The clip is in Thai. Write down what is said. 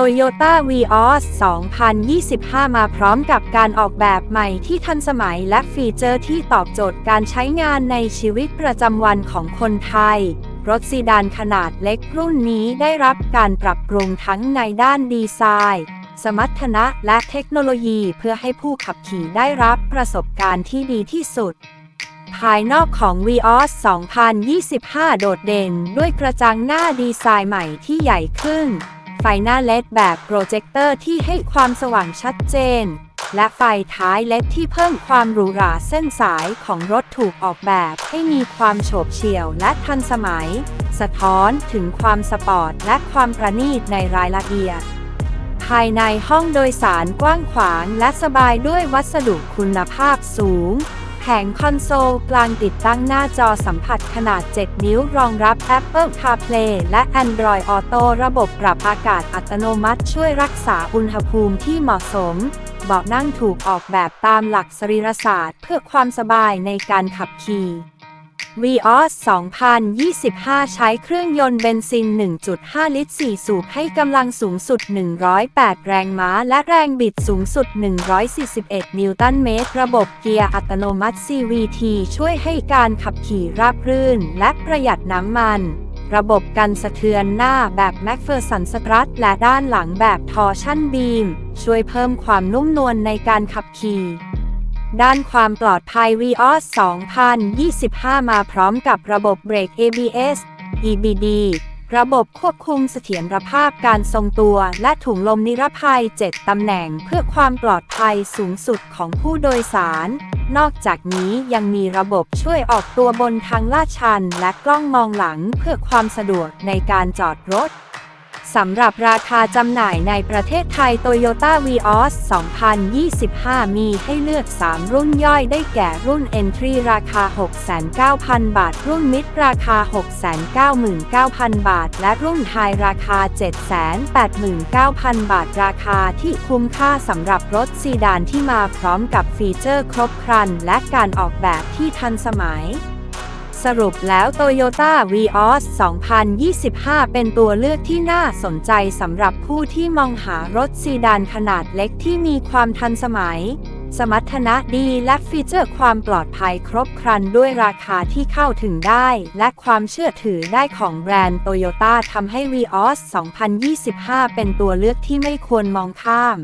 Toyota Vios 2025 มาพร้อมกับการออกแบบใหม่ที่ทันสมัยและฟีเจอร์ที่ตอบโจทย์การใช้งานในชีวิตประจำวันของคนไทย รถซีดานขนาดเล็กรุ่นนี้ได้รับการปรับปรุงทั้งในด้านดีไซน์ สมรรถนะและเทคโนโลยีเพื่อให้ผู้ขับขี่ได้รับประสบการณ์ที่ดีที่สุดภายนอกของ Vios 2025 โดดเด่นด้วยกระจังหน้าดีไซน์ใหม่ที่ใหญ่ขึ้น ฟหน้าเลดแบบโปรเจคเตอร์ที่ให้ความสว่างชัดเจน และไฟท้ายเลดที่เพิ่มความหรูหราเส้นสายของรถถูกออกแบบให้มีความโฉบเฉี่ยวและทันสมัย สะท้อนถึงความสปอร์ตและความประณีตในรายละเอียด ภายในห้องโดยสารกว้างขวางและสบายด้วยวัสดุคุณภาพสูง ผงคอนโซลกลางติดตั้งหน้าจอสัมผัสขนาด 7 นิ้วรองรับ Apple CarPlay และ Android Auto ระบบปรับอากาศอัตโนมัติช่วยรักษาอุณหภูมิที่เหมาะสม เบาะนั่งถูกออกแบบตามหลักสรีรศาสตร์ เพื่อความสบายในการขับขี่ Vios 2025 ใช้เครื่องยนต์เบนซิน 1.5 ลิตร 4 สูบให้กำลังสูงสุด 108 แรงม้า และแรงบิดสูงสุด 141 นิวตันเมตร ระบบเกียร์อัตโนมัติ CVT ช่วยให้การขับขี่ราบรื่น และประหยัดน้ำมัน ระบบกันสะเทือนหน้าแบบ m a c p h e r s o n Strut และด้านหลังแบบ Torsion Beam ช่วยเพิ่มความนุ่มนวลในการขับขี่ ด้านความปลอดภัย Vios 2025 มาพร้อมกับระบบเบรก ABS EBD ระบบควบคุมเสถียรภาพการทรงตัว และถุงลมนิรภัย 7 ตำแหน่งเพื่อความปลอดภัยสูงสุดของผู้โดยสาร นอกจากนี้ยังมีระบบช่วยออกตัวบนทางลาดชัน และกล้องมองหลังเพื่อความสะดวกในการจอดรถ สำหรับราคาจำหน่ายในประเทศไทย Toyota Vios 2025 มีให้เลือก 3 รุ่นย่อยได้แก่รุ่น Entry ราคา 69,000 บาท รุ่น Mid ราคา 699,000 บาท และรุ่น High ราคา 789,000 บาท ราคาที่คุ้มค่าสำหรับรถซีดานที่มาพร้อมกับฟีเจอร์ครบครัน และการออกแบบที่ทันสมัย สรุปแล้ว Toyota Vios 2025 เป็นตัวเลือกที่น่าสนใจสำหรับผู้ที่มองหารถซีดานขนาดเล็กที่มีความทันสมัย สมรรถนะดีและฟีเจอร์ความปลอดภัยครบครันด้วยราคาที่เข้าถึงได้ และความเชื่อถือได้ของแบรนด์ Toyota ทำให้ Vios 2025 เป็นตัวเลือกที่ไม่ควรมองข้าม